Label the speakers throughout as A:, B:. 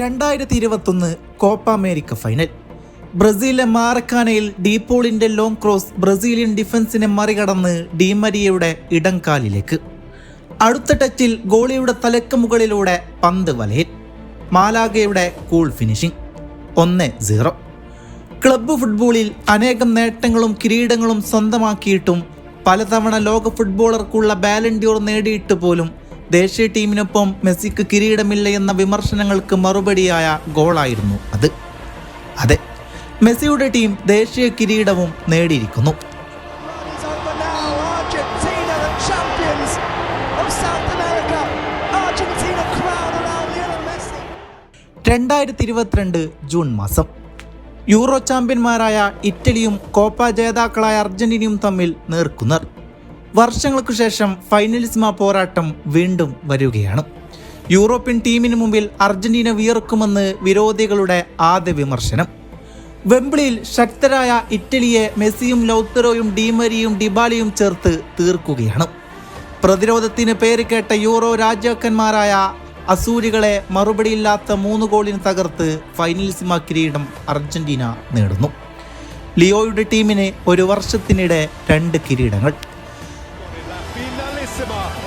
A: രണ്ടായിരത്തി ഇരുപത്തൊന്ന് Copa America final. ബ്രസീലിലെ മാറക്കാനയിൽ ഡീപോളിന്റെ ലോങ് ക്രോസ് ബ്രസീലിയൻ ഡിഫൻസിനെ മറികടന്ന് ഡിമരിയയുടെ ഇടംകാലിലേക്ക് അടുത്ത ടച്ചിൽ ഗോളിയുടെ തലക്ക് മുകളിലൂടെ പന്ത് വലയിൽ. മാലാഗയുടെ കൂൾ ഫിനിഷിംഗ് ഒന്ന് സീറോ. ക്ലബ്ബ് ഫുട്ബോളിൽ അനേകം നേട്ടങ്ങളും കിരീടങ്ങളും സ്വന്തമാക്കിയിട്ടും പലതവണ ലോക ഫുട്ബോളർക്കുള്ള ബാലൻഡ്യൂർ നേടിയിട്ട് പോലും ദേശീയ ടീമിനൊപ്പം മെസ്സിക്ക് കിരീടമില്ല എന്ന വിമർശനങ്ങൾക്ക് മറുപടിയായ ഗോളായിരുന്നു അത്. അതെ മെസ്സിയുടെ ടീം ദേശീയ കിരീടവും നേടിയിരിക്കുന്നു. രണ്ടായിരത്തി ഇരുപത്തിരണ്ട് ജൂൺ മാസം. യൂറോ ചാമ്പ്യന്മാരായ ഇറ്റലിയും കോപ്പ ജേതാക്കളായ അർജന്റീനയും തമ്മിൽ നേർക്കുനേർ. വർഷങ്ങൾക്കു ശേഷം ഫൈനലിസ്മ പോരാട്ടം വീണ്ടും വരികയാണ്. യൂറോപ്യൻ ടീമിന് മുമ്പിൽ അർജന്റീന വിയർക്കുമെന്ന് വിരോധികളുടെ ആദ്യ വിമർശനം. വെമ്പിളിയിൽ ശക്തരായ ഇറ്റലിയെ മെസ്സിയും ലൗത്തറോയും ഡിമരിയും ഡിബാലിയും ചേർത്ത് തീർക്കുകയാണ്. പ്രതിരോധത്തിന് പേര് കേട്ട യൂറോ രാജാക്കന്മാരായ അസൂരികളെ മറുപടിയില്ലാത്ത മൂന്ന് ഗോളിന് തകർത്ത് ഫൈനൽസിമ കിരീടം അർജന്റീന നേടുന്നു. ലിയോയുടെ ടീമിന് ഒരു വർഷത്തിനിടെ രണ്ട് കിരീടങ്ങൾ.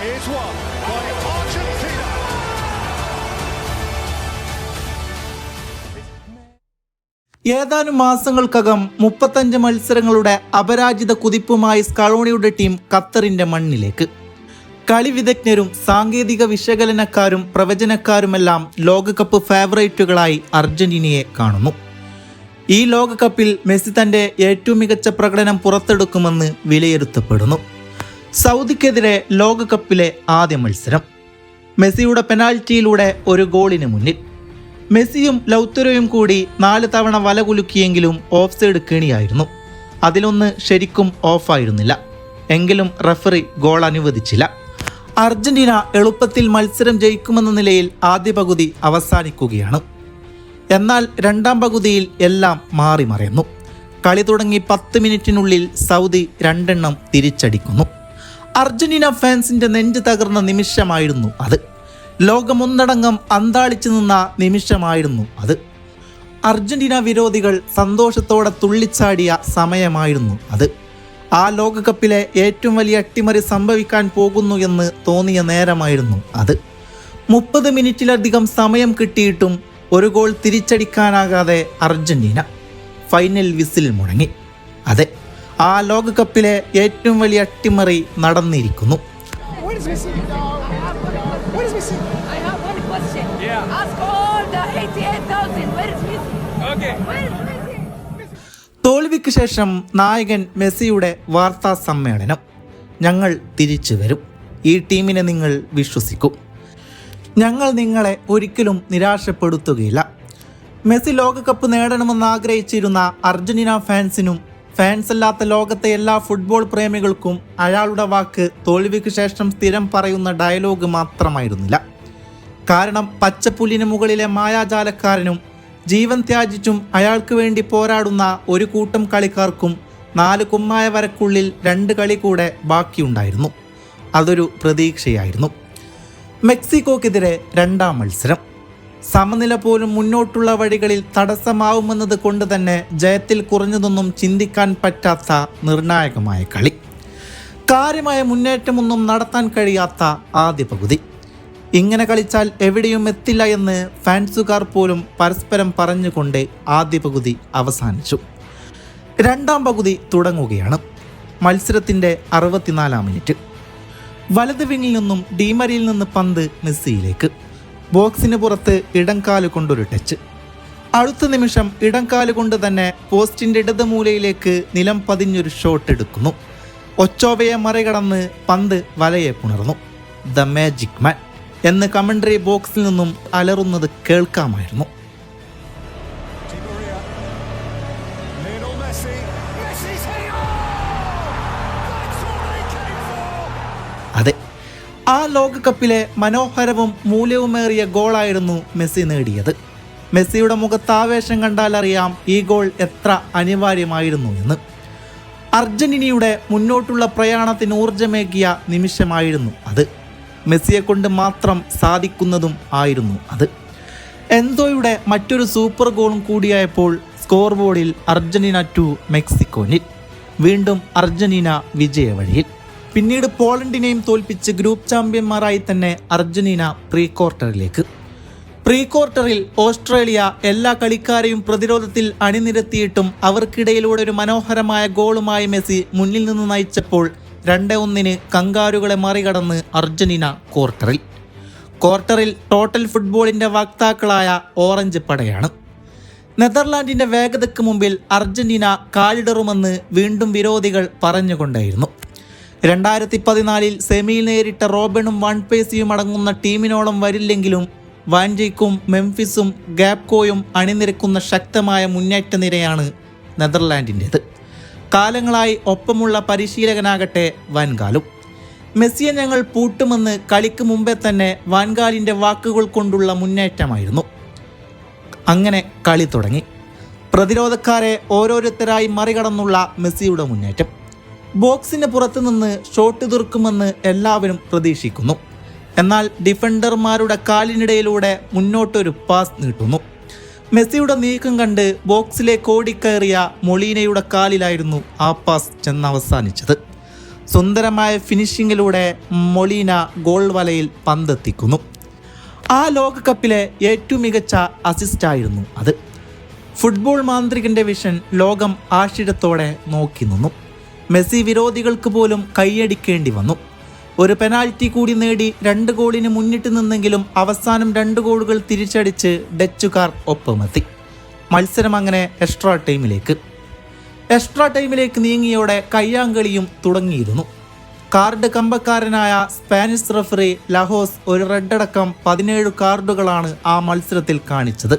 B: Is won by Argentina.
A: ഏതാനും മാസങ്ങൾക്കകം മുപ്പത്തഞ്ച് മത്സരങ്ങളുടെ അപരാജിത കുതിപ്പുമായി സ്കളോണിയുടെ ടീം ഖത്തറിന്റെ മണ്ണിലേക്ക്. കളി വിദഗ്ധരും സാങ്കേതിക വിശകലനക്കാരും പ്രവചനക്കാരുമെല്ലാം ലോകകപ്പ് ഫേവറേറ്റുകളായി അർജന്റീനയെ കാണുന്നു. ഈ ലോകകപ്പിൽ മെസ്സി തന്റെ ഏറ്റവും മികച്ച പ്രകടനം പുറത്തെടുക്കുമെന്ന് വിലയിരുത്തപ്പെടുന്നു. സൗദിക്കെതിരെ ലോകകപ്പിലെ ആദ്യ മത്സരം. മെസ്സിയുടെ പെനാൽറ്റിയിലൂടെ ഒരു ഗോളിന് മുന്നിൽ. മെസ്സിയും ലൗത്തരയും കൂടി നാല് തവണ വല കുലുക്കിയെങ്കിലും ഓഫ് സൈഡ് കെണിയായിരുന്നു. അതിലൊന്ന് ശരിക്കും ഓഫായിരുന്നില്ല. എങ്കിലും റഫറി ഗോൾ അനുവദിച്ചില്ല. അർജന്റീന എളുപ്പത്തിൽ മത്സരം ജയിക്കുമെന്ന നിലയിൽ ആദ്യ പകുതി അവസാനിക്കുകയാണ്. എന്നാൽ രണ്ടാം പകുതിയിൽ എല്ലാം മാറി മറയുന്നു കളി തുടങ്ങി പത്ത് മിനിറ്റിനുള്ളിൽ സൗദി രണ്ടെണ്ണം തിരിച്ചടിക്കുന്നു. അർജന്റീന ഫാൻസിന്റെ നെഞ്ച് തകർന്ന നിമിഷമായിരുന്നു അത്. ലോകമൊന്നടങ്കം അന്താളിച്ചു നിന്ന നിമിഷമായിരുന്നു അത്. അർജന്റീന വിരോധികൾ സന്തോഷത്തോടെ തുള്ളിച്ചാടിയ സമയമായിരുന്നു അത്. ആ ലോകകപ്പിലെ ഏറ്റവും വലിയ അട്ടിമറി സംഭവിക്കാൻ പോകുന്നു എന്ന് തോന്നിയ നേരമായിരുന്നു അത്. മുപ്പത് മിനിറ്റിലധികം സമയം കിട്ടിയിട്ടും ഒരു ഗോൾ തിരിച്ചടിക്കാനാകാതെ അർജന്റീന ഫൈനൽ വിസിൽ മുടങ്ങി. അതെ ആ ലോകകപ്പിലെ ഏറ്റവും വലിയ അട്ടിമറി നടന്നിരിക്കുന്നു
C: Where does Messi? Where does Messi?
D: I have one question.
B: Yeah.
D: Ask all the 88,000. Where is Messi?
B: Okay.
D: Where is Messi?
A: തോൽവിക്ക് ശേഷം നായകൻ മെസ്സിയുടെ വാർത്താ സമ്മേളനം ഞങ്ങൾ തിരിച്ചു വരും ഈ ടീമിനെ നിങ്ങൾ വിശ്വസിക്കും ഞങ്ങൾ നിങ്ങളെ ഒരിക്കലും നിരാശപ്പെടുത്തുകയില്ല മെസ്സി ലോകകപ്പ് നേടണമെന്ന് ആഗ്രഹിച്ചിരുന്ന അർജന്റീന ഫാൻസിനും ഫാൻസ് അല്ലാത്ത ലോകത്തെ എല്ലാ ഫുട്ബോൾ പ്രേമികൾക്കും അയാളുടെ വാക്ക് തോൽവിക്ക് ശേഷം സ്ഥിരം പറയുന്ന ഡയലോഗ് മാത്രമായിരുന്നില്ല. കാരണം പച്ചപ്പുല്ലിന് മുകളിലെ മായാജാലക്കാരനും ജീവൻ ത്യാജിച്ചും അയാൾക്ക് വേണ്ടി പോരാടുന്ന ഒരു കൂട്ടം കളിക്കാർക്കും നാല് കുമ്മായ വരക്കുള്ളിൽ രണ്ട് കളി കൂടെ ബാക്കിയുണ്ടായിരുന്നു. അതൊരു പ്രതീക്ഷയായിരുന്നു. മെക്സിക്കോക്കെതിരെ രണ്ടാം മത്സരം. സമനില പോലും മുന്നോട്ടുള്ള വഴികളിൽ തടസ്സമാവുമെന്നത് കൊണ്ട് തന്നെ ജയത്തിൽ കുറഞ്ഞതൊന്നും ചിന്തിക്കാൻ പറ്റാത്ത നിർണായകമായ കളി. കാര്യമായ മുന്നേറ്റമൊന്നും നടത്താൻ കഴിയാത്ത ആദ്യ പകുതി. ഇങ്ങനെ കളിച്ചാൽ എവിടെയും എത്തില്ല എന്ന് ഫാൻസുകാർ പോലും പരസ്പരം പറഞ്ഞുകൊണ്ട് ആദ്യ പകുതി അവസാനിച്ചു. രണ്ടാം പകുതി തുടങ്ങുകയാണ്. മത്സരത്തിന്റെ അറുപത്തിനാലാം മിനിറ്റ്. വലത് വിങ്ങിൽ നിന്നും ഡീമറിയിൽ നിന്ന് പന്ത് മെസ്സിയിലേക്ക്. ബോക്സിന് പുറത്ത് ഇടംകാൽ കൊണ്ടൊരു ടച്ച്. അടുത്ത നിമിഷം ഇടംകാൽ കൊണ്ട് തന്നെ പോസ്റ്റിന്റെ ഇടത് മൂലയിലേക്ക് നിലം പതിഞ്ഞൊരു ഷോട്ട് എടുക്കുന്നു. ഒച്ചോവയെ മറികടന്ന് പന്ത് വലയെ പുണർന്നു. ദ മാജിക് മാൻ എന്ന് കമൻട്രി ബോക്സിൽ നിന്നും അലറുന്നത് കേൾക്കാമായിരുന്നു. ആ ലോകകപ്പിലെ മനോഹരവും മൂല്യവുമേറിയ ഗോളായിരുന്നു മെസ്സി നേടിയത്. മെസ്സിയുടെ മുഖത്ത് ആവേശം കണ്ടാൽ അറിയാം ഈ ഗോൾ എത്ര അനിവാര്യമായിരുന്നു എന്ന്. അർജന്റീനയുടെ മുന്നോട്ടുള്ള പ്രയാണത്തിന് ഊർജമേകിയ നിമിഷമായിരുന്നു അത്. മെസ്സിയെ കൊണ്ട് മാത്രം സാധിക്കുന്നതും ആയിരുന്നു അത്. എൻസോയുടെ മറ്റൊരു സൂപ്പർ ഗോളും കൂടിയായപ്പോൾ സ്കോർ ബോർഡിൽ അർജന്റീന ടു മെക്സിക്കോനിൽ. വീണ്ടും അർജന്റീന വിജയവഴിയിൽ. പിന്നീട് പോളണ്ടിനെയും തോൽപ്പിച്ച് ഗ്രൂപ്പ് ചാമ്പ്യന്മാരായി തന്നെ അർജന്റീന പ്രീ ക്വാർട്ടറിലേക്ക് പ്രീ ക്വാർട്ടറിൽ ഓസ്ട്രേലിയ എല്ലാ കളിക്കാരെയും പ്രതിരോധത്തിൽ അണിനിരത്തിയിട്ടും അവർക്കിടയിലൂടെ ഒരു മനോഹരമായ ഗോളുമായി മെസ്സി മുന്നിൽ നിന്ന് നയിച്ചപ്പോൾ രണ്ട് ഒന്നിന് കങ്കാരുകളെ മറികടന്ന് അർജന്റീന ക്വാർട്ടറിൽ. ക്വാർട്ടറിൽ ടോട്ടൽ ഫുട്ബോളിന്റെ വക്താക്കളായ ഓറഞ്ച് പടയാണ്. നെതർലാൻഡിന്റെ വേഗതയ്ക്ക് മുമ്പിൽ അർജന്റീന കാലിടറുമെന്ന് വീണ്ടും വിരോധികൾ പറഞ്ഞുകൊണ്ടായിരുന്നു. രണ്ടായിരത്തി പതിനാലിൽ സെമിയിൽ നേരിട്ട റോബണും വൺ പേസിയും അടങ്ങുന്ന ടീമിനോളം വരില്ലെങ്കിലും വാൻജയ്ക്കും മെംഫിസും ഗാപ്കോയും അണിനിരക്കുന്ന ശക്തമായ മുന്നേറ്റ നിരയാണ് നെതർലാൻഡിന്റേത്. കാലങ്ങളായി ഒപ്പമുള്ള പരിശീലകനാകട്ടെ വാൻകാലും മെസ്സിയെ ഞങ്ങൾ പൂട്ടുമെന്ന് കളിക്ക് മുമ്പേ തന്നെ വാൻകാലിന്റെ വാക്കുകൾ കൊണ്ടുള്ള മുന്നേറ്റമായിരുന്നു. അങ്ങനെ കളി തുടങ്ങി. പ്രതിരോധക്കാരെ ഓരോരുത്തരായി മറികടന്നുള്ള മെസ്സിയുടെ മുന്നേറ്റം. ബോക്സിന് പുറത്തു നിന്ന് ഷോട്ട് തീർക്കുമെന്ന് എല്ലാവരും പ്രതീക്ഷിക്കുന്നു. എന്നാൽ ഡിഫൻഡർമാരുടെ കാലിനിടയിലൂടെ മുന്നോട്ടൊരു പാസ് നീട്ടുന്നു. മെസ്സിയുടെ നീക്കം കണ്ട് ബോക്സിലെ കോടിക്കയറിയ മൊളീനയുടെ കാലിലായിരുന്നു ആ പാസ് ചെന്നവസാനിച്ചത്. സുന്ദരമായ ഫിനിഷിങ്ങിലൂടെ മൊളീന ഗോൾ വലയിൽ പന്തെത്തിക്കുന്നു. ആ ലോകകപ്പിലെ ഏറ്റവും മികച്ച അസിസ്റ്റായിരുന്നു അത്. ഫുട്ബോൾ മാന്ത്രികന്റെ വിഷൻ ലോകം ആശ്ചര്യത്തോടെ നോക്കി നിന്നു. മെസ്സി വിരോധികൾക്ക് പോലും കൈയടിക്കേണ്ടി വന്നു. ഒരു പെനാൽറ്റി കൂടി നേടി രണ്ട് ഗോളിന് മുന്നിട്ട് നിന്നെങ്കിലും അവസാനം രണ്ട് ഗോളുകൾ തിരിച്ചടിച്ച് ഡച്ചുകാർ ഒപ്പമെത്തി. മത്സരം അങ്ങനെ എക്സ്ട്രാ ടൈമിലേക്ക് എക്സ്ട്രാ ടൈമിലേക്ക് നീങ്ങിയോടെ കയ്യാങ്കളിയും തുടങ്ങിയിരുന്നു. കാർഡ് കമ്പക്കാരനായ സ്പാനിഷ് റഫറി ലഹോസ് ഒരു റെഡടക്കം പതിനേഴ് കാർഡുകളാണ് ആ മത്സരത്തിൽ കാണിച്ചത്.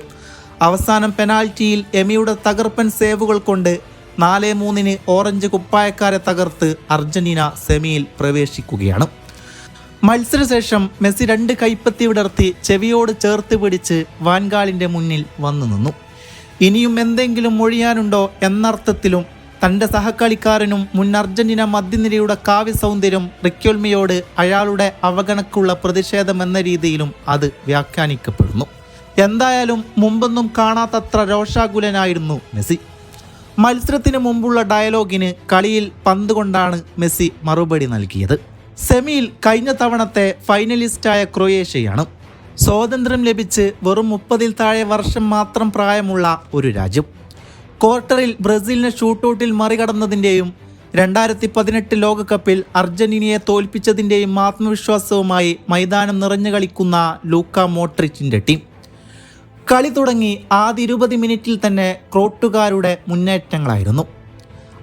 A: അവസാനം പെനാൽറ്റിയിൽ എമിയുടെ തകർപ്പൻ സേവുകൾ കൊണ്ട് നാല് മൂന്നിന് ഓറഞ്ച് കുപ്പായക്കാരെ തകർത്ത് അർജന്റീന സെമിയിൽ പ്രവേശിക്കുകയാണ്. മത്സരശേഷം മെസ്സി രണ്ട് കൈപ്പത്തി വിടർത്തി ചെവിയോട് ചേർത്ത് പിടിച്ച് വാൻകാളിന്റെ മുന്നിൽ വന്നു നിന്നു. ഇനിയും എന്തെങ്കിലും മൊഴിയാനുണ്ടോ എന്നർത്ഥത്തിലും തന്റെ സഹകളിക്കാരനും മുൻ അർജന്റീന മധ്യനിരയുടെ കാവ്യ സൗന്ദര്യം റിക്യോൽമിയോട് അയാളുടെ അവഗണക്കുള്ള പ്രതിഷേധം എന്ന രീതിയിലും അത് വ്യാഖ്യാനിക്കപ്പെടുന്നു. എന്തായാലും മുമ്പൊന്നും കാണാത്തത്ര രോഷാകുലനായിരുന്നു മെസ്സി. മത്സരത്തിന് മുമ്പുള്ള ഡയലോഗിന് കളിയിൽ പന്ത് കൊണ്ടാണ് മെസ്സി മറുപടി നൽകിയത്. സെമിയിൽ കഴിഞ്ഞ തവണത്തെ ഫൈനലിസ്റ്റായ ക്രൊയേഷ്യയാണ്. സ്വാതന്ത്ര്യം ലഭിച്ച് വെറും മുപ്പതിൽ താഴെ വർഷം മാത്രം പ്രായമുള്ള ഒരു രാജ്യം. ക്വാർട്ടറിൽ ബ്രസീലിനെ ഷൂട്ടൗട്ടിൽ മറികടന്നതിന്റെയും രണ്ടായിരത്തി പതിനെട്ട് ലോകകപ്പിൽ അർജന്റീനയെ തോൽപ്പിച്ചതിന്റെയും ആത്മവിശ്വാസവുമായി മൈതാനം നിറഞ്ഞു കളിക്കുന്ന ലൂക്ക മോട്രിച്ചിന്റെ ടീം. കളി തുടങ്ങി ആദ്യ ഇരുപത് മിനിറ്റിൽ തന്നെ ക്രോട്ടുകാരുടെ മുന്നേറ്റങ്ങളായിരുന്നു.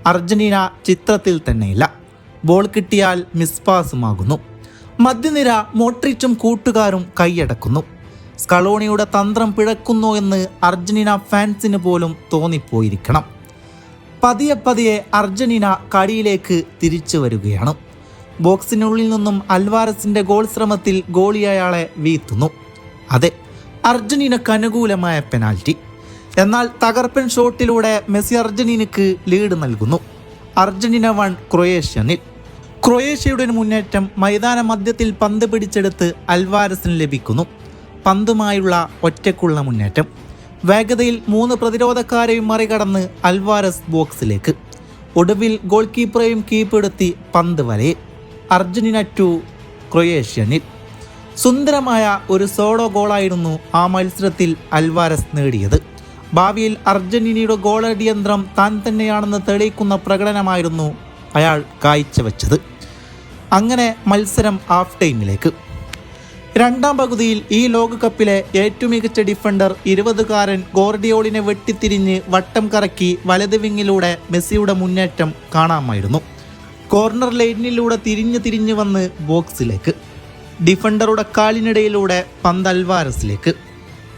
A: അർജന്റീന ചിത്രത്തിൽ തന്നെയില്ല. ബോൾ കിട്ടിയാൽ മിസ്പാസുമാകുന്നു മധ്യനിര മോട്രിച്ചും കൂട്ടുകാരും കൈയടക്കുന്നു. സ്കളോണിയുടെ തന്ത്രം പിഴക്കുന്നു എന്ന് അർജന്റീന ഫാൻസിന് പോലും തോന്നിപ്പോയിരിക്കണം. പതിയെ പതിയെ അർജന്റീന കളിയിലേക്ക് തിരിച്ചു വരികയാണ്. ബോക്സിനുള്ളിൽ നിന്നും അൽവാരസിന്റെ ഗോൾ ശ്രമത്തിൽ ഗോളിയയാളെ വീഴ്ത്തുന്നു. അതെ അർജന്റീനക്ക് അനുകൂലമായ പെനാൽറ്റി. എന്നാൽ തകർപ്പൻ ഷോട്ടിലൂടെ മെസ്സി അർജന്റീനക്ക് ലീഡ് നൽകുന്നു. അർജന്റീന വൺ ക്രൊയേഷ്യ നിൽ ക്രൊയേഷ്യയുടെ ഒരു മുന്നേറ്റം മൈതാന മധ്യത്തിൽ പന്ത് പിടിച്ചെടുത്ത് അൽവാരസിന് ലഭിക്കുന്നു. പന്തുമായുള്ള ഒറ്റക്കുള്ള മുന്നേറ്റം. വേഗതയിൽ മൂന്ന് പ്രതിരോധക്കാരെയും മറികടന്ന് അൽവാരസ് ബോക്സിലേക്ക്. ഒടുവിൽ ഗോൾ കീപ്പറെയും കീപ്പെടുത്തി പന്ത് വലയിൽ. Argentina two Croatia nil. സുന്ദരമായ ഒരു സോളോ ഗോളായിരുന്നു ആ മത്സരത്തിൽ അൽവാരസ് നേടിയത്. ഭാവിയിൽ അർജന്റീനയുടെ ഗോളടിയന്ത്രം താൻ തന്നെയാണെന്ന് തെളിയിക്കുന്ന പ്രകടനമായിരുന്നു അയാൾ കാഴ്ചവെച്ചത്. അങ്ങനെ മത്സരം ഹാഫ് ടൈമിലേക്ക് രണ്ടാം പകുതിയിൽ ഈ ലോകകപ്പിലെ ഏറ്റവും മികച്ച ഡിഫൻഡർ ഇരുപതുകാരൻ ഗോർഡിയോളിനെ വെട്ടിത്തിരിഞ്ഞ് വട്ടം കറക്കി വലത് വിങ്ങിലൂടെ മെസ്സിയുടെ മുന്നേറ്റം കാണാമായിരുന്നു. കോർണർ ലൈനിലൂടെ തിരിഞ്ഞു തിരിഞ്ഞു വന്ന് ബോക്സിലേക്ക് ഡിഫൻഡറുടെ കാലിനിടയിലൂടെ പന്ത് അൽവാരസിലേക്ക്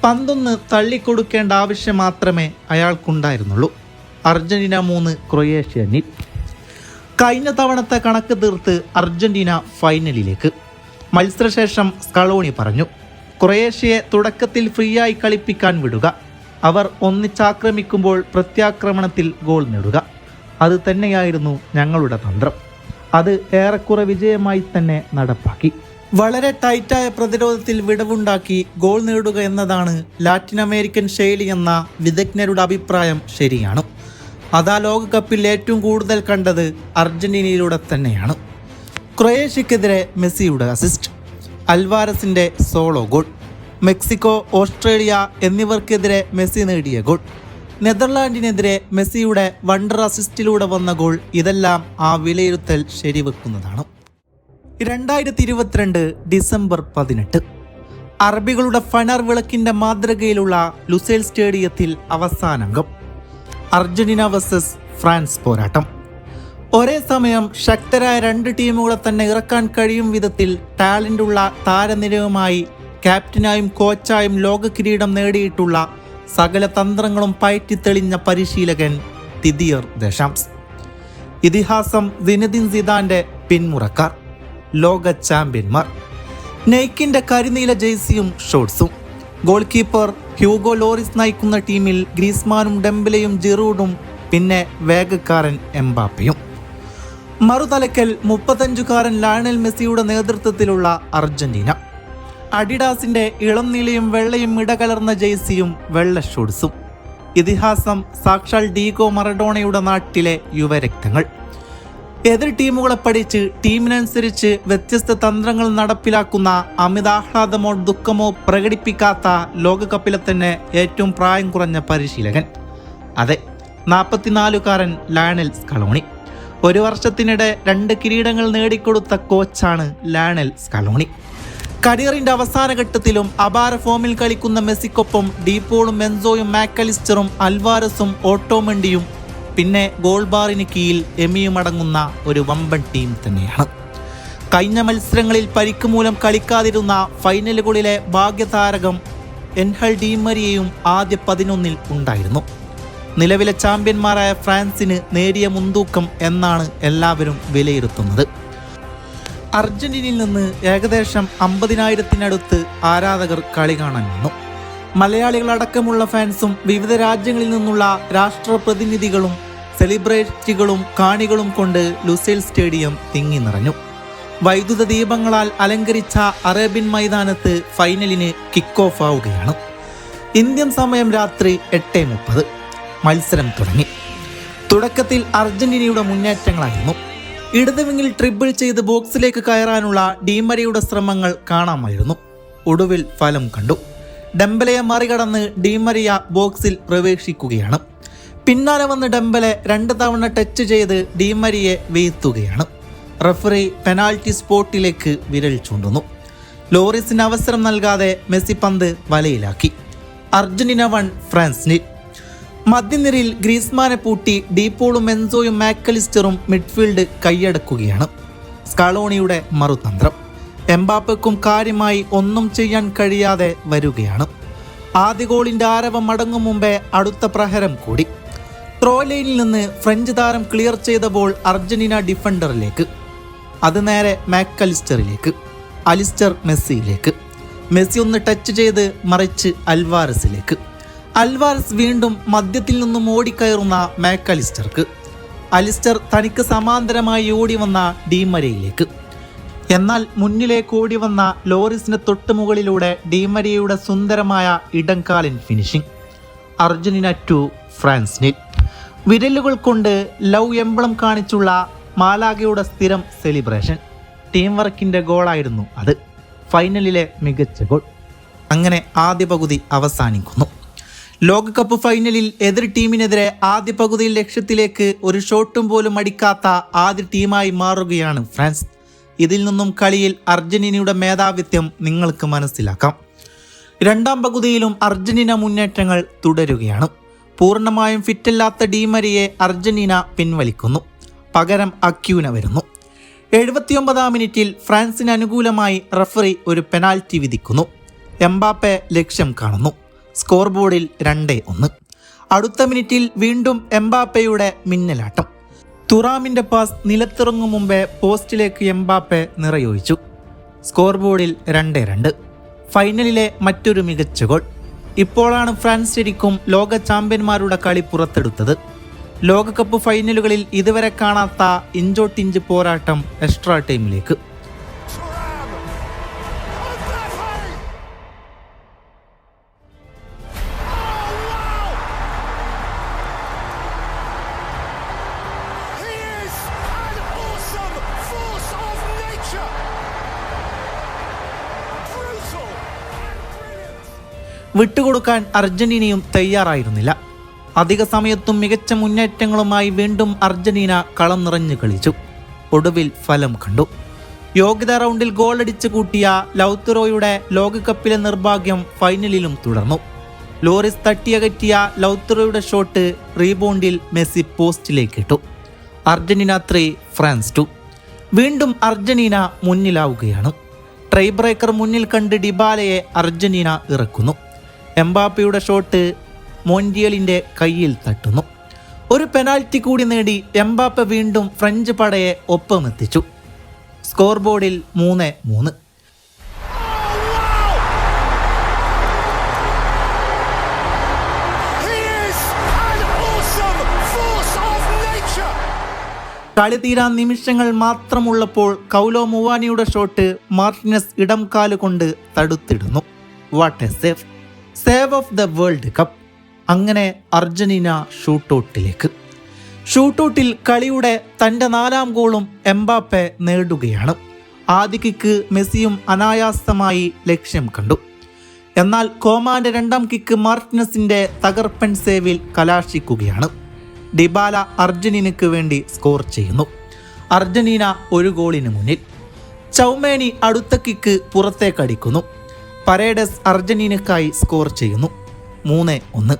A: പന്തൊന്ന് തള്ളിക്കൊടുക്കേണ്ട ആവശ്യം മാത്രമേ അയാൾക്കുണ്ടായിരുന്നുള്ളൂ. അർജന്റീന മൂന്ന് ക്രൊയേഷ്യ നിൽ കഴിഞ്ഞ തവണത്തെ കണക്ക് തീർത്ത് അർജന്റീന ഫൈനലിലേക്ക്. മത്സരശേഷം സ്കളോണി പറഞ്ഞു ക്രൊയേഷ്യയെ തുടക്കത്തിൽ ഫ്രീയായി കളിപ്പിക്കാൻ വിടുക. അവർ ഒന്നിച്ചാക്രമിക്കുമ്പോൾ പ്രത്യാക്രമണത്തിൽ ഗോൾ നേടുക. അത് തന്നെയായിരുന്നു ഞങ്ങളുടെ തന്ത്രം. അത് ഏറെക്കുറെ വിജയമായി തന്നെ നടപ്പാക്കി. വളരെ ടൈറ്റായ പ്രതിരോധത്തിൽ വിടവുണ്ടാക്കി ഗോൾ നേടുക എന്നതാണ് ലാറ്റിൻ അമേരിക്കൻ ശൈലി എന്ന വിദഗ്ധരുടെ അഭിപ്രായം ശരിയാണ്. അതാ ലോകകപ്പിൽ ഏറ്റവും കൂടുതൽ കണ്ടത് അർജന്റീനയിലൂടെ തന്നെയാണ്. ക്രൊയേഷ്യക്കെതിരെ മെസ്സിയുടെ അസിസ്റ്റ് അൽവാരസിന്റെ സോളോ ഗോൾ മെക്സിക്കോ ഓസ്ട്രേലിയ എന്നിവർക്കെതിരെ മെസ്സി നേടിയ ഗോൾ നെതർലാൻഡിനെതിരെ മെസ്സിയുടെ വണ്ടർ അസിസ്റ്റിലൂടെ വന്ന ഗോൾ ഇതെല്ലാം ആ വിലയിരുത്തൽ ശരിവെക്കുന്നതാണ്. രണ്ടായിരത്തി ഇരുപത്തിരണ്ട് ഡിസംബർ പതിനെട്ട്. അറബികളുടെ ഫണർ വിളക്കിന്റെ മാതൃകയിലുള്ള ലുസേൽ സ്റ്റേഡിയത്തിൽ അവസാനംഗം. അർജന്റീന വേഴ്സസ് ഫ്രാൻസ് പോരാട്ടം. ഒരേ സമയം ശക്തരായ രണ്ട് ടീമുകളെ തന്നെ ഇറക്കാൻ കഴിയും വിധത്തിൽ ടാലന്റുള്ള താരനിരയുമായി ക്യാപ്റ്റനായും കോച്ചായും ലോക കിരീടം നേടിയിട്ടുള്ള സകല തന്ത്രങ്ങളും പയറ്റിത്തെളിഞ്ഞ പരിശീലകൻ തിദിയർ ദശാംസ്. ഇതിഹാസം ദിനദിൻ സിദാന്റെ പിന്മുറക്കാർ ലോക ചാമ്പ്യന്മാർ. നെയ്ക്കിന്റെ കരിനീല ജേഴ്സിയും ഷോർട്സും ഗോൾ കീപ്പർ ഹ്യൂഗോ ലോറിസ് നയിക്കുന്ന ടീമിൽ ഗ്രീസ്മാനും ഡെംബലയും ജിറൂഡും പിന്നെ വേഗക്കാരൻ എംബാപ്പയും. മറുതലക്കൽ മുപ്പത്തഞ്ചുകാരൻ ലയണൽ മെസ്സിയുടെ നേതൃത്വത്തിലുള്ള അർജന്റീന. അഡിഡാസിന്റെ ഇളം നീലയും വെള്ളയും ഇടകലർന്ന ജേഴ്സിയും വെള്ള ഷൂട്ട്സും. ഇതിഹാസം സാക്ഷാൽ ഡീഗോ മറഡോണയുടെ നാട്ടിലെ യുവരക്തങ്ങൾ. എതിർ ടീമുകളെ പഠിച്ച് ടീമിനനുസരിച്ച് വ്യത്യസ്ത തന്ത്രങ്ങൾ നടപ്പിലാക്കുന്ന അമിതാഹ്ലാദമോ ദുഃഖമോ പ്രകടിപ്പിക്കാത്ത ലോകകപ്പിലെ തന്നെ ഏറ്റവും പ്രായം കുറഞ്ഞ പരിശീലകൻ. അതെ നാൽപ്പത്തിനാലുകാരൻ ലാണൽ സ്കളോണി ഒരു വർഷത്തിനിടെ രണ്ട് കിരീടങ്ങൾ നേടിക്കൊടുത്ത കോച്ചാണ് ലാണൽ സ്കളോണി കരിയറിന്റെ അവസാന ഘട്ടത്തിലും അപാര ഫോമിൽ കളിക്കുന്ന മെസ്സിക്കൊപ്പം ഡീപ്പോളും മെൻസോയും മാക്കലിസ്റ്ററും അൽവാരസും ഓട്ടോമണ്ടിയും പിന്നെ ഗോൾ ബാറിന് കീഴിൽ എമിയും അടങ്ങുന്ന ഒരു വമ്പൻ ടീം തന്നെയാണ്. കഴിഞ്ഞ മത്സരങ്ങളിൽ പരിക്ക് മൂലം കളിക്കാതിരുന്ന ഫൈനലുകളിലെ ഭാഗ്യതാരകം എൻഹൽ ഡീമരിയയും ആദ്യ പതിനൊന്നിൽ ഉണ്ടായിരുന്നു. നിലവിലെ ചാമ്പ്യന്മാരായ ഫ്രാൻസിന് നേരിയ മുൻതൂക്കം എന്നാണ് എല്ലാവരും വിലയിരുത്തുന്നത്. അർജന്റീനയിൽ നിന്ന് ഏകദേശം അമ്പതിനായിരത്തിനടുത്ത് ആരാധകർ കളി കാണാൻ വന്നു. മലയാളികളടക്കമുള്ള ഫാൻസും വിവിധ രാജ്യങ്ങളിൽ നിന്നുള്ള രാഷ്ട്രപ്രതിനിധികളും സെലിബ്രിറ്റികളും കാണികളും കൊണ്ട് ലുസൈൽ സ്റ്റേഡിയം തിങ്ങി നിറഞ്ഞു. വൈദ്യുത ദീപങ്ങളാൽ അലങ്കരിച്ച അറേബ്യൻ മൈതാനത്ത് ഫൈനലിന് കിക്ക് ഓഫ് ആവുകയാണ്. ഇന്ത്യൻ സമയം രാത്രി എട്ട് മുപ്പത്. മത്സരം തുടങ്ങി. തുടക്കത്തിൽ അർജന്റീനയുടെ മുന്നേറ്റങ്ങളായിരുന്നു. ഇടതുവിങ്ങിൽ ട്രിബിൾ ചെയ്ത് ബോക്സിലേക്ക് കയറാനുള്ള ഡീമരയുടെ ശ്രമങ്ങൾ കാണാമായിരുന്നു. ഒടുവിൽ ഫലം കണ്ടു. ഡെമ്പലയെ മറികടന്ന് ഡീമരിയ ബോക്സിൽ പ്രവേശിക്കുകയാണ്. പിന്നാലെ വന്ന് ഡംബലെ രണ്ട് തവണ ടച്ച് ചെയ്ത് ഡീമരിയെ വീഴ്ത്തുകയാണ്. റഫറി പെനാൽറ്റി സ്പോട്ടിലേക്ക് വിരൽ ചൂണ്ടുന്നു. ലോറിസിന് അവസരം നൽകാതെ മെസ്സി പന്ത് വലയിലാക്കി. അർജന്റീന വൺ ഫ്രാൻസ് നിൽ മധ്യനിരയിൽ ഗ്രീസ്മാനെ പൂട്ടി ഡീപ്പോളും എൻസോയും മാക്കലിസ്റ്ററും മിഡ്ഫീൽഡ് കൈയടക്കുകയാണ്. സ്കാളോണിയുടെ മറുതന്ത്രം. എംബാപ്പയ്ക്കും കാര്യമായി ഒന്നും ചെയ്യാൻ കഴിയാതെ വരികയാണ്. ആദ്യ ഗോളിന്റെ ആരവം മടങ്ങും മുമ്പേ അടുത്ത പ്രഹരം കൂടി. ത്രോലൈനിൽ നിന്ന് ഫ്രഞ്ച് താരം ക്ലിയർ ചെയ്ത ബോൾ അർജന്റീന ഡിഫൻഡറിലേക്ക് അത് നേരെ മാക്കലിസ്റ്ററിലേക്ക് അലിസ്റ്റർ മെസ്സിയിലേക്ക്. മെസ്സി ഒന്ന് ടച്ച് ചെയ്ത് മറിച്ച് അൽവാരസിലേക്ക്. അൽവാരസ് വീണ്ടും മദ്യത്തിൽ നിന്നും ഓടിക്കയറുന്ന മാക്കലിസ്റ്റർക്ക്. അലിസ്റ്റർ തനിക്ക് സമാന്തരമായി ഓടി വന്ന ഡീമരയിലേക്ക് എന്നാൽ മുന്നിലേക്ക് ഓടി വന്ന ലോറിസിന് തൊട്ട് മുകളിലൂടെ ഡീമരിയയുടെ സുന്ദരമായ ഇടംകാലിൻ finishing Argentina two France net വിരലുകൾ കൊണ്ട് ലവ് എംബ്ലം കാണിച്ചുള്ള മാലാഗയുടെ സ്ഥിരം സെലിബ്രേഷൻ ടീം വർക്കിന്റെ ഗോളായിരുന്നു അത്. ഫൈനലിലെ മികച്ച ഗോൾ അങ്ങനെ ആദ്യ പകുതി അവസാനിക്കുന്നു. ലോകകപ്പ് ഫൈനലിൽ എതിർ ടീമിനെതിരെ ആദ്യ പകുതിയിൽ ലക്ഷ്യത്തിലേക്ക് ഒരു ഷോട്ടും പോലും അടിക്കാത്ത ആദ്യ ടീമായി മാറുകയാണ് ഫ്രാൻസ്. ഇതിൽ നിന്നും കളിയിൽ അർജന്റീനയുടെ മേധാവിത്വം നിങ്ങൾക്ക് മനസ്സിലാക്കാം. രണ്ടാം പകുതിയിലും അർജന്റീന മുന്നേറ്റങ്ങൾ തുടരുകയാണ്. പൂർണമായും ഫിറ്റല്ലാത്ത ഡീമരിയെ അർജന്റീന പിൻവലിക്കുന്നു. പകരം അക്യൂന വരുന്നു. എഴുപത്തിയൊമ്പതാം മിനിറ്റിൽ ഫ്രാൻസിന് അനുകൂലമായി റഫറി ഒരു പെനാൽറ്റി വിധിക്കുന്നു. എംബാപ്പെ ലക്ഷ്യം കാണുന്നു. സ്കോർ ബോർഡിൽ രണ്ടേ ഒന്ന്. അടുത്ത മിനിറ്റിൽ വീണ്ടും എംബാപ്പയുടെ മിന്നലാട്ടം. തുറാമിന്റെ പാസ് നിലത്തിറങ്ങും മുമ്പേ പോസ്റ്റിലേക്ക് എംബാപ്പെ നിറയൊഴിച്ചു. സ്കോർ ബോർഡിൽ രണ്ടേ രണ്ട്. ഫൈനലിലെ മറ്റൊരു മികച്ച ഗോൾ. ഇപ്പോഴാണ് ഫ്രാൻസ് ശരിക്കും ലോക ചാമ്പ്യന്മാരുടെ കളി പുറത്തെടുത്തത്. ലോകകപ്പ് ഫൈനലുകളിൽ ഇതുവരെ കാണാത്ത ഇഞ്ചോട്ടിഞ്ച് പോരാട്ടം എക്സ്ട്രാ ടൈമിലേക്ക്. വിട്ടുകൊടുക്കാൻ അർജന്റീനയും തയ്യാറായിരുന്നില്ല. അധിക സമയത്തും മികച്ച മുന്നേറ്റങ്ങളുമായി വീണ്ടും അർജന്റീന കളം നിറഞ്ഞു കളിച്ചു. ഒടുവിൽ ഫലം കണ്ടു. യോഗ്യതാ റൗണ്ടിൽ ഗോളടിച്ച് കൂട്ടിയ ലൗത്തുറോയുടെ ലോകകപ്പിലെ നിർഭാഗ്യം ഫൈനലിലും തുടർന്നു. ലോറിസ് തട്ടിയകറ്റിയ ലൗത്തുറോയുടെ ഷോട്ട് റീബോണ്ടിൽ മെസ്സി പോസ്റ്റിലേക്ക് ഇട്ടു. Argentina three France two. വീണ്ടും അർജന്റീന മുന്നിലാവുകയാണ്. ട്രൈ ബ്രേക്കർ മുന്നിൽ കണ്ട് ഡിബാലയെ അർജന്റീന ഇറക്കുന്നു. എംബാപ്പയുടെ ഷോട്ട് മോൻഡിയലിന്റെ കയ്യിൽ തട്ടുന്നു. ഒരു പെനാൽറ്റി കൂടി നേടി എംബാപ്പ വീണ്ടും ഫ്രഞ്ച് പടയെ ഒപ്പമെത്തിച്ചു. സ്കോർ ബോർഡിൽ മൂന്ന് മൂന്ന്. കളി തീരാൻ നിമിഷങ്ങൾ മാത്രമുള്ളപ്പോൾ കൗലോ മുവാനിയുടെ ഷോട്ട് മാർട്ടിനസ് ഇടം കാലുകൊണ്ട് തടുത്തിടുന്നു. What a save save of the world cup അങ്ങനെ അർജന്റീന ഷൂട്ടൗട്ടിലേക്ക്. ഷൂട്ടൗട്ടിൽ കളിയുടെ തന്റെ നാലാം ഗോളും എംബാപ്പെ നേടുകയാണ്. ആദ്യ കിക്ക് മെസ്സിയും അനായാസമായി ലക്ഷ്യം കണ്ടു. എന്നാൽ കോമാന്റെ രണ്ടാം കിക്ക് മാർട്ടിനസിന്റെ തകർപ്പൻ സേവിൽ കലാശിക്കുകയാണ്. ഡിബാല അർജന്റീനയ്ക്ക് വേണ്ടി സ്കോർ ചെയ്യുന്നു. അർജന്റീന ഒരു ഗോളിന് മുന്നിൽ. ചൗമേനി അടുത്ത കിക്ക് പുറത്തേക്കടിക്കുന്നു പരേഡസ് അർജന്റീനക്കായി സ്കോർ ചെയ്യുന്നു. മൂന്ന് ഒന്ന്.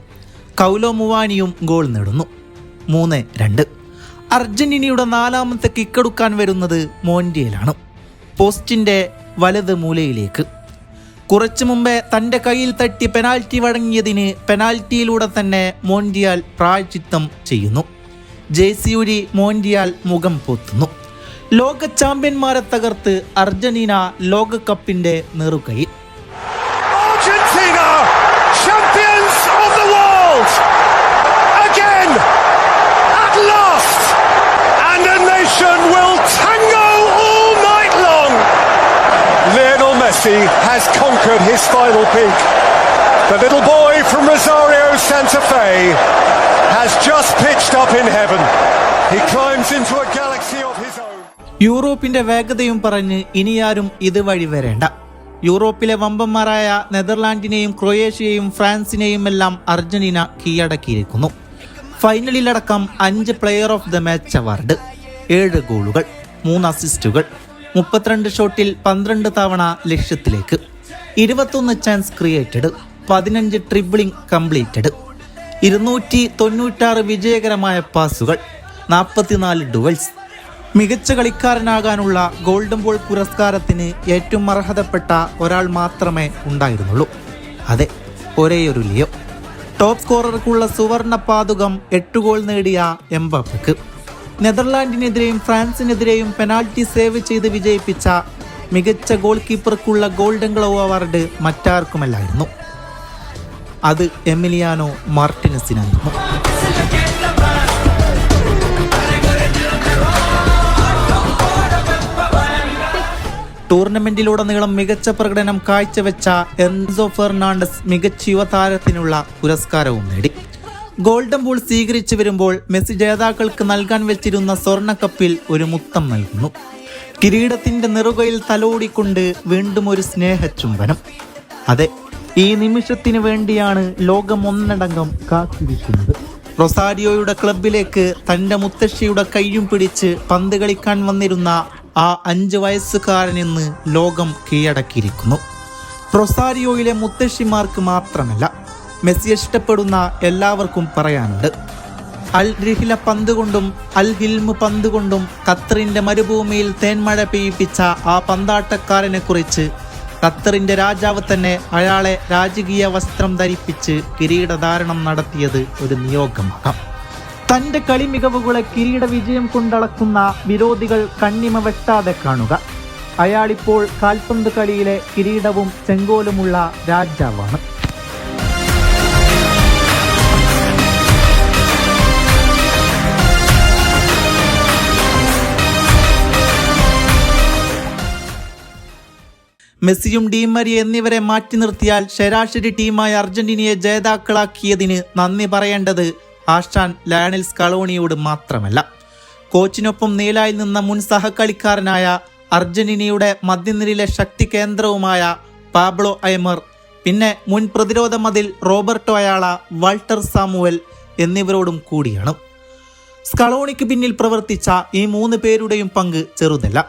A: കൗലോ മുവാനിയും ഗോൾ നേടുന്നു. മൂന്ന് രണ്ട്. അർജന്റീനയുടെ നാലാമത്തെ കിക്കെടുക്കാൻ വരുന്നത് മോൻഡിയലാണ് പോസ്റ്റിന്റെ വലത് മൂലയിലേക്ക്. കുറച്ചു മുമ്പേ തന്റെ കയ്യിൽ തട്ടി പെനാൽറ്റി വഴങ്ങിയതിന് പെനാൽറ്റിയിലൂടെ തന്നെ മോൻഡിയാൽ പ്രായച്ചിത്തം ചെയ്യുന്നു. ജേസിയൂരി മോൻഡിയാൽ മുഖം പൊത്തുന്നു. ലോക ചാമ്പ്യന്മാരെ തകർത്ത് അർജന്റീന ലോകകപ്പിന്റെ നെറുകയിൽ
B: Messi has conquered his final peak. The little boy from Rosario, Santa Fe, has just pitched up in heaven. He climbs into a galaxy of his own.
A: യൂറോപ്പിന്റെ വേഗതയും പറഞ്ഞ് ഇനിയാരും ഇതുവഴി വരേണ്ട യൂറോപ്പിലെ വമ്പന്മാരായ നെതർലാൻഡിനെയും ക്രൊയേഷ്യയെയും ഫ്രാൻസിനെയും എല്ലാം അർജന്റീന കീഴടക്കിയിരിക്കുന്നു ഫൈനലിലടക്കം അഞ്ച് player of the match award ഏഴ് ഗോളുകൾ മൂന്ന് അസിസ്റ്റുകൾ മുപ്പത്തിരണ്ട് ഷോട്ടിൽ പന്ത്രണ്ട് തവണ ലക്ഷ്യത്തിലേക്ക്. ഇരുപത്തൊന്ന് ചാൻസ് ക്രിയേറ്റഡ് പതിനഞ്ച് ട്രിബിളിംഗ് കംപ്ലീറ്റഡ് ഇരുന്നൂറ്റി തൊണ്ണൂറ്റാറ് വിജയകരമായ പാസുകൾ നാൽപ്പത്തിനാല് ഡുവൽസ് മികച്ച കളിക്കാരനാകാനുള്ള ഗോൾഡൻ ബോൾ പുരസ്കാരത്തിന് ഏറ്റവും അർഹതപ്പെട്ട ഒരാൾ മാത്രമേ ഉണ്ടായിരുന്നുള്ളൂ. അതെ ഒരേയൊരു ലിയോ. ടോപ്പ് സ്കോറർക്കുള്ള സുവർണ പാതുകം എട്ട് ഗോൾ നേടിയ എംബാപ്പക്ക്. നെതർലാൻഡിനെതിരെയും ഫ്രാൻസിനെതിരെയും പെനാൽറ്റി സേവ് ചെയ്ത് വിജയിപ്പിച്ച മികച്ച ഗോൾ കീപ്പർക്കുള്ള ഗോൾഡൻ ഗ്ലൗ അവാർഡ് മറ്റാർക്കുമല്ലായിരുന്നു. അത് എമിലിയാനോ മാർട്ടിനസിനായിരുന്നു ടൂർണമെന്റിലുടനീളം മികച്ച പ്രകടനം കാഴ്ചവെച്ച എൻസോ ഫെർണാണ്ടസ് മികച്ച യുവതാരത്തിനുള്ള പുരസ്കാരവും നേടി. ഗോൾഡൻ ബോൾ സ്വീകരിച്ചു വരുമ്പോൾ മെസ്സി ജേതാക്കൾക്ക് നൽകാൻ വെച്ചിരുന്ന സ്വർണ കപ്പിൽ ഒരു മുത്തം നൽകുന്നു. കിരീടത്തിന്റെ നെറുകയിൽ തലോടിക്കൊണ്ട് വീണ്ടും ഒരു സ്നേഹചുംബനം അതെ ഈ നിമിഷത്തിന് വേണ്ടിയാണ് ലോകം ഒന്നടങ്കം കാത്തിരിക്കുന്നത്. റൊസാരിയോയുടെ ക്ലബിലേക്ക് തന്റെ മുത്തശ്ശിയുടെ കൈയും പിടിച്ച് പന്ത് കളിക്കാൻ വന്നിരുന്ന ആ അഞ്ച് വയസ്സുകാരൻ ഇന്ന് ലോകം കീഴടക്കിയിരിക്കുന്നു. റൊസാരിയോയിലെ മുത്തശ്ശിമാർക്ക് മാത്രമല്ല മെസ്സി ഇഷ്ടപ്പെടുന്ന എല്ലാവർക്കും പറയാനുണ്ട്. അൽ റിഹില പന്ത് കൊണ്ടും അൽ ഹിൽമു പന്ത് കൊണ്ടും മരുഭൂമിയിൽ തേന്മഴ പെയ്യിപ്പിച്ച ആ പന്താട്ടക്കാരനെ കുറിച്ച് ഖത്തറിന്റെ രാജാവ് തന്നെ അയാളെ രാജകീയ വസ്ത്രം ധരിപ്പിച്ച് കിരീടധാരണം നടത്തിയത് ഒരു നിയോഗമാകാം. തന്റെ കളി മികവുകളെ കിരീട വിജയം കൊണ്ടളക്കുന്ന വിരോധികൾ കണ്ണിമ വെട്ടാതെ കാണുക. അയാളിപ്പോൾ കാൽപന്ത് കളിയിലെ കിരീടവും ചെങ്കോലുമുള്ള രാജാവാണ്. മെസ്സിയും ഡീമരി എന്നിവരെ മാറ്റി നിർത്തിയാൽ ശരാശരി ടീമായ അർജന്റീനയെ ജേതാക്കളാക്കിയതിന് നന്ദി പറയേണ്ടത് ആഷാൻ ലയണൽ സ്കളോണിയോട് മാത്രമല്ല. കോച്ചിനൊപ്പം നീലായി നിന്ന മുൻ സഹകളിക്കാരനായ അർജന്റീനയുടെ മധ്യനിരയിലെ ശക്തി കേന്ദ്രവുമായ പാബ്ലോ ഐമർ പിന്നെ മുൻ പ്രതിരോധ മതിൽ റോബർട്ടോ അയാള വാൾട്ടർ സാമുവൽ എന്നിവരോടും കൂടിയാണ്. സ്കളോണിക്ക് പിന്നിൽ പ്രവർത്തിച്ച ഈ മൂന്ന് പേരുടെയും പങ്ക് ചെറുതല്ല.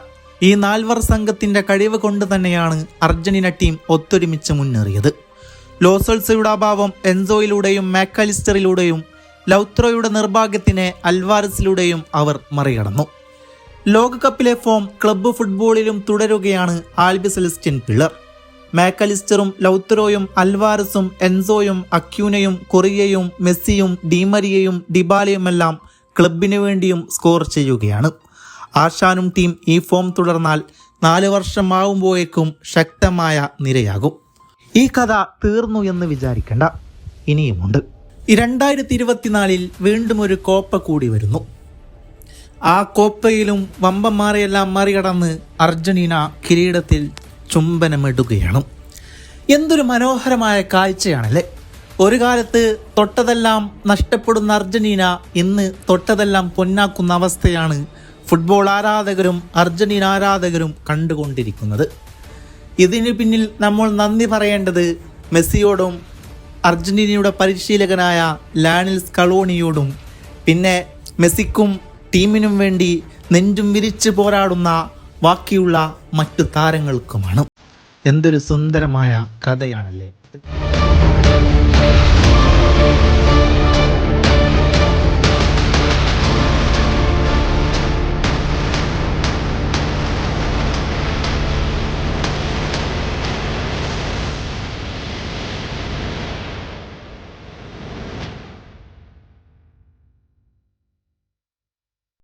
A: ഈ നാൽവർ സംഘത്തിന്റെ കഴിവ് കൊണ്ട് തന്നെയാണ് അർജന്റീന ടീം ഒത്തൊരുമിച്ച് മുന്നേറിയത്. ലോസൽസയുടെ അഭാവം എൻസോയിലൂടെയും മാക്കാലിസ്റ്ററിലൂടെയും ലൗത്രോയുടെ നിർഭാഗ്യത്തിനെ അൽവാരസിലൂടെയും അവർ മറികടന്നു. ലോകകപ്പിലെ ഫോം ക്ലബ്ബ് ഫുട്ബോളിലും തുടരുകയാണ് ആൽബി പിളർ പിള്ളർ. മാക്കലിസ്റ്ററും ലൗത്തറോയും അൽവാരസും എൻസോയും അക്യൂനയും കൊറിയയും മെസ്സിയും ഡിമരിയയും ഡിബാലയുമെല്ലാം ക്ലബിനു വേണ്ടിയും സ്കോർ ചെയ്യുകയാണ്. ആശാനും ടീം ഈ ഫോം തുടർന്നാൽ നാല് വർഷമാവുമ്പോഴേക്കും ശക്തമായ നിരയാകും. ഈ കഥ തീർന്നു എന്ന് വിചാരിക്കേണ്ട. ഇനിയുമുണ്ട്. രണ്ടായിരത്തി ഇരുപത്തിനാലിൽ വീണ്ടും ഒരു കോപ്പ കൂടി വരുന്നു. ആ കോപ്പയിലും വമ്പന്മാരെയെല്ലാം മറികടന്ന് അർജന്റീന കിരീടത്തിൽ ചുംബനമിടുകയാണ്. എന്തൊരു മനോഹരമായ കാഴ്ചയാണല്ലേ? ഒരു കാലത്ത് തൊട്ടതെല്ലാം നഷ്ടപ്പെടുന്ന അർജന്റീന ഇന്ന് തൊട്ടതെല്ലാം പൊന്നാക്കുന്ന അവസ്ഥയാണ് ഫുട്ബോൾ ആരാധകരും അർജന്റീന ആരാധകരും കണ്ടുകൊണ്ടിരിക്കുന്നത്. ഇതിന് പിന്നിൽ നമ്മൾ നന്ദി പറയേണ്ടത് മെസ്സിയോടും അർജന്റീനയുടെ പരിശീലകനായ ലാനിൽ സ്കളോണിയോടും പിന്നെ മെസ്സിക്കും ടീമിനും വേണ്ടി നെഞ്ചും വിരിച്ച് പോരാടുന്ന ബാക്കിയുള്ള മറ്റു താരങ്ങൾക്കുമാണ്. എന്തൊരു സുന്ദരമായ കഥയാണല്ലേ?